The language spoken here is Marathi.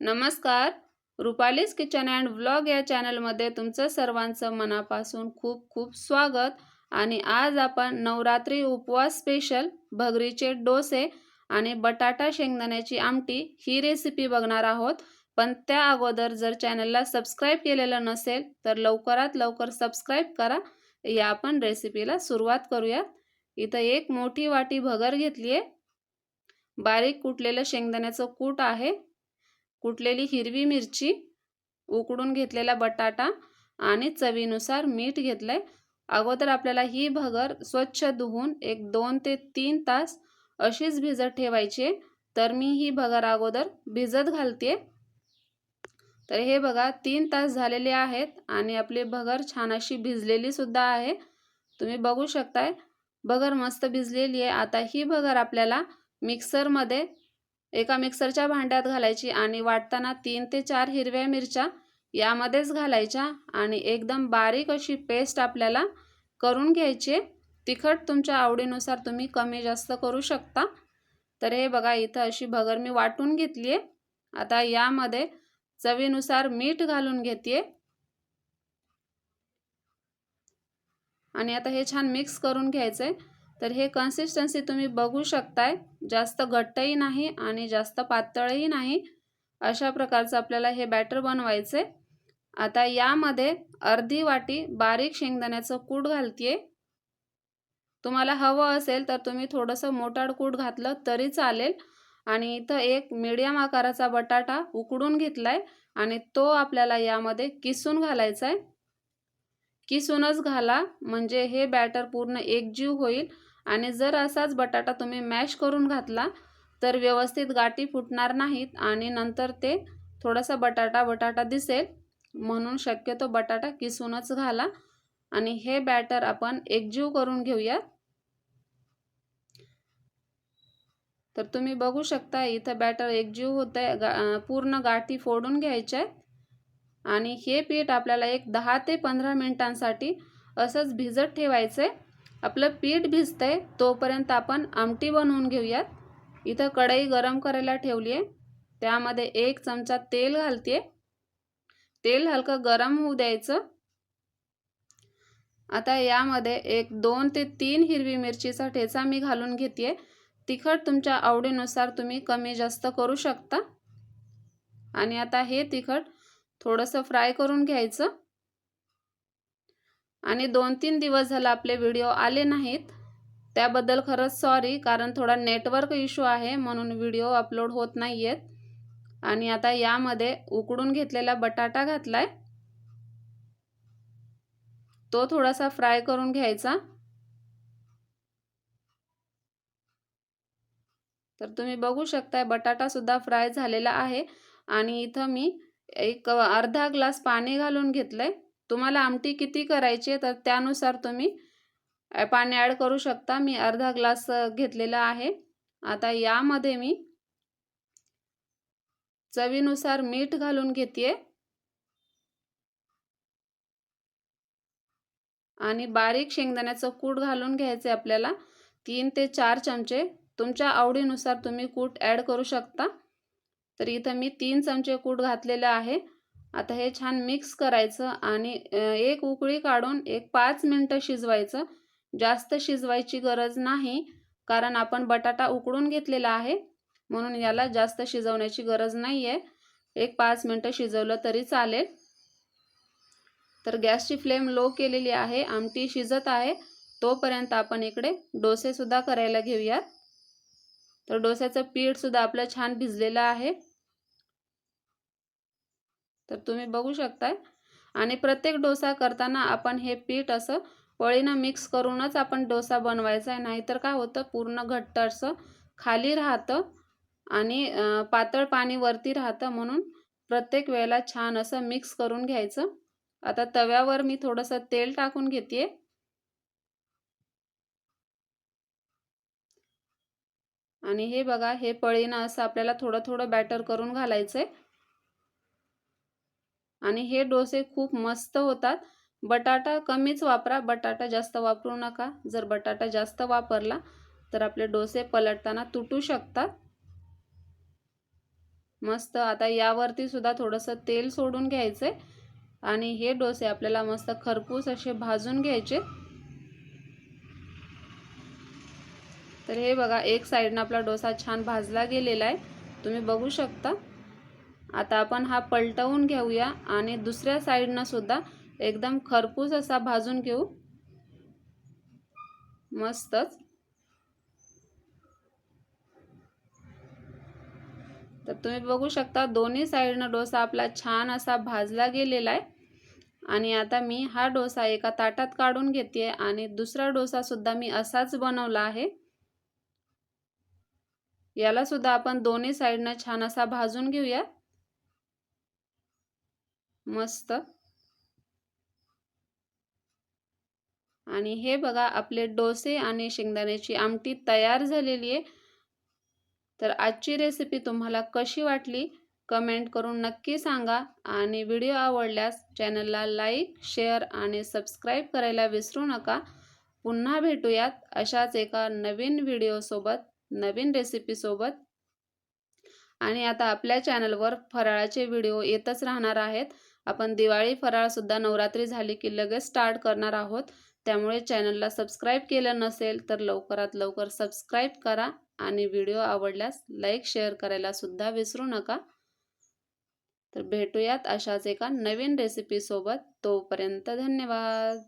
नमस्कार. रुपालीज किचन अँड व्लॉग या चॅनलमध्ये तुमचं सर्वांचं मनापासून खूप खूप स्वागत. आणि आज आपण नवरात्री उपवास स्पेशल भगरीचे डोसे आणि बटाटा शेंगदाण्याची आमटी ही रेसिपी बघणार आहोत. पण त्या अगोदर जर चॅनलला सबस्क्राईब केलेलं नसेल तर लवकरात लवकर सबस्क्राईब करा. या आपण रेसिपीला सुरुवात करूयात. इथं एक मोठी वाटी भगर घेतली आहे बारीक कुटलेलं शेंगदाण्याचं कूट आहे. कुटलेली हिरवी मिरची उकडून घेतलेला बटाटा आणि चवीनुसार मीठ घेतलंय. अगोदर आपल्याला ही भगर स्वच्छ धुवून एक दोन ते तीन तास अशीच भिजत ठेवायची तर मी ही भगर अगोदर भिजत घालते तर हे बघा तीन तास झालेले आहेत आणि आपली भगर छान अशी भिजलेली सुद्धा आहे. तुम्ही बघू शकताय भगर मस्त भिजलेली आहे. आता ही भगर आपल्याला मिक्सरमध्ये एका मिक्सरच्या भांड्यात घालायची आणि वाटताना तीन ते चार हिरव्या मिरच्या यामध्येच घालायच्या आणि एकदम बारीक अशी पेस्ट आपल्याला करून घ्यायची तिखट तुमच्या आवडीनुसार तुम्ही कमी जास्त करू शकता. तर हे बघा इथं अशी भगर मी वाटून घेतली आहे. आता यामध्ये चवीनुसार मीठ घालून घेते आणि आता हे छान मिक्स करून घ्यायचं आहे तर हे कन्सिस्टन्सी तुम्ही बघू शकताय. जास्त घट्टही नाही आणि जास्त पातळही नाही. अशा प्रकारचं आपल्याला हे बॅटर बनवायचे आता यामध्ये अर्धी वाटी बारीक शेंगदाण्याचं कूट घालतीये. तुम्हाला हवं असेल तर तुम्ही थोडंसं मोटाड कूट घातलं तरी चालेल. आणि इथं एक मीडियम आकाराचा बटाटा उकडून घेतलाय आणि तो आपल्याला यामध्ये किसून घालायचा आहे किसूनच घाला. म्हणजे हे बॅटर पूर्ण एकजीव होईल. आणि जर असाच बटाटा तुम्ही मॅश करून घातला तर व्यवस्थित गाठी फुटणार नाहीत आणि नंतर ते थोडासा बटाटा बटाटा दिसेल. म्हणून शक्यतो बटाटा किसूनच घाला. आणि हे बॅटर आपण एकजीव करून घेऊयात. तर तुम्ही बघू शकता इथं बॅटर एकजीव होत आहे गा पूर्ण गाठी फोडून घ्यायच्या आहेत. आणि हे पीठ आपल्याला एक दहा ते पंधरा मिनिटांसाठी असंच भिजत ठेवायचं आहे आपलं पीठ भिजतंय तोपर्यंत आपण आमटी बनवून घेऊयात. इथं कढई गरम करायला ठेवली आहे. त्यामध्ये एक चमचा तेल घालते तेल हलकं गरम होऊ द्यायचं. आता यामध्ये एक दोन ते तीन हिरवी मिरचीचा ठेचा मी घालून घेते तिखट तुमच्या आवडीनुसार तुम्ही कमी जास्त करू शकता. आणि आता हे तिखट थोडंसं फ्राय करून घ्यायचं. आणि दोन तीन दिवस झाला आपले व्हिडिओ आले नाहीत. त्याबद्दल खरंच सॉरी कारण थोडा नेटवर्क इश्यू आहे म्हणून व्हिडिओ अपलोड होत नाही आहेत आणि आता यामध्ये उकडून घेतलेला बटाटा घातलाय. तो थोडासा फ्राय करून घ्यायचा. तर तुम्ही बघू शकताय बटाटा सुद्धा फ्राय झालेला आहे. आणि इथं मी एक अर्धा ग्लास पाणी घालून घेतलंय. तुम्हाला आमटी किती करायची तर त्यानुसार तुम्ही पाणी ॲड करू शकता. मी अर्धा ग्लास घेतलेला आहे. आता यामध्ये मी चवीनुसार मीठ घालून घेते आणि बारीक शेंगदाण्याचं कूट घालून घ्यायचे आपल्याला. तीन ते चार चमचे. तुमच्या आवडीनुसार तुम्ही कूट ॲड करू शकता. तर इथं मी तीन चमचे कूट घातलेलं आहे. आता हे छान मिक्स करायचं आणि एक उकळी काढून एक पाच मिनटं शिजवायचं. जास्त शिजवायची गरज नाही कारण आपण बटाटा उकडून घेतलेला आहे. म्हणून याला जास्त शिजवण्याची गरज नाही आहे एक पाच मिनटं शिजवलं तरी चालेल. तर गॅसची फ्लेम लो केलेली आहे आमटी शिजत आहे. तोपर्यंत आपण इकडे डोसेसुद्धा करायला घेऊयात. तर डोस्याचं पीठसुद्धा आपलं छान भिजलेलं आहे. तर तुम्ही बघू शकताय. आणि प्रत्येक डोसा करताना आपण हे पीठ असं पळीनं मिक्स करूनच आपण डोसा बनवायचा आहे. नाहीतर काय होतं पूर्ण घट्ट असं खाली राहतं आणि पातळ पाणी वरती राहतं म्हणून प्रत्येक वेळेला छान असं मिक्स करून घ्यायचं. आता तव्यावर मी थोडंसं तेल टाकून घेते आणि हे बघा हे पळीनं असं आपल्याला थोडं थोडं बॅटर करून घालायचं आहे आणि हे डोसे खूप मस्त होतात. बटाटा कमीच वापरा. बटाटा जास्त वापरू नका. जर बटाटा जास्त वापरला तर आपले डोसे पलटताना तुटू शकतात. मस्त आता यावरती सुद्धा थोडंसं तेल सोडून घ्यायचे आणि हे डोसे आपल्याला मस्त खरपूस असे भाजून घ्यायचे. तर हे बघा एक साईडनं आपला डोसा छान भाजला गेलेला आहे. तुम्ही बघू शकता. आता आपण हा पलटवून घेऊया आणि दुसऱ्या साईडनं सुद्धा एकदम खरपूस असा भाजून घेऊ. मस्तच. तर तुम्ही बघू शकता दोन्ही साईडनं डोसा आपला छान असा भाजला गेलेला आहे. आणि आता मी हा डोसा एका ताटात काढून घेते आणि दुसरा डोसा सुद्धा मी असाच बनवला आहे. याला सुद्धा आपण दोन्ही साईडनं छान असा भाजून घेऊया. मस्त. आणि हे बघा आपले डोसे आणि शेंगदाण्याची आमटी तयार झालेली आहे. तर आजची रेसिपी तुम्हाला कशी वाटली? कमेंट करून नक्की सांगा. आणि व्हिडिओ आवडल्यास चॅनलला लाईक शेअर आणि सबस्क्राईब करायला विसरू नका. पुन्हा भेटूयात अशाच एका नवीन व्हिडिओसोबत नवीन रेसिपीसोबत आणि आता आपल्या चॅनलवर फराळाचे व्हिडिओ येतच राहणार आहेत. आपण दिवाळी फराळसुद्धा नवरात्री झाली की लगेच स्टार्ट करणार आहोत. त्यामुळे चॅनलला सबस्क्राईब केलं नसेल तर लवकरात लवकर सबस्क्राईब करा आणि व्हिडिओ आवडल्यास लाईक शेअर करायला सुद्धा विसरू नका. तर भेटूयात अशाच एका नवीन रेसिपीसोबत तोपर्यंत धन्यवाद.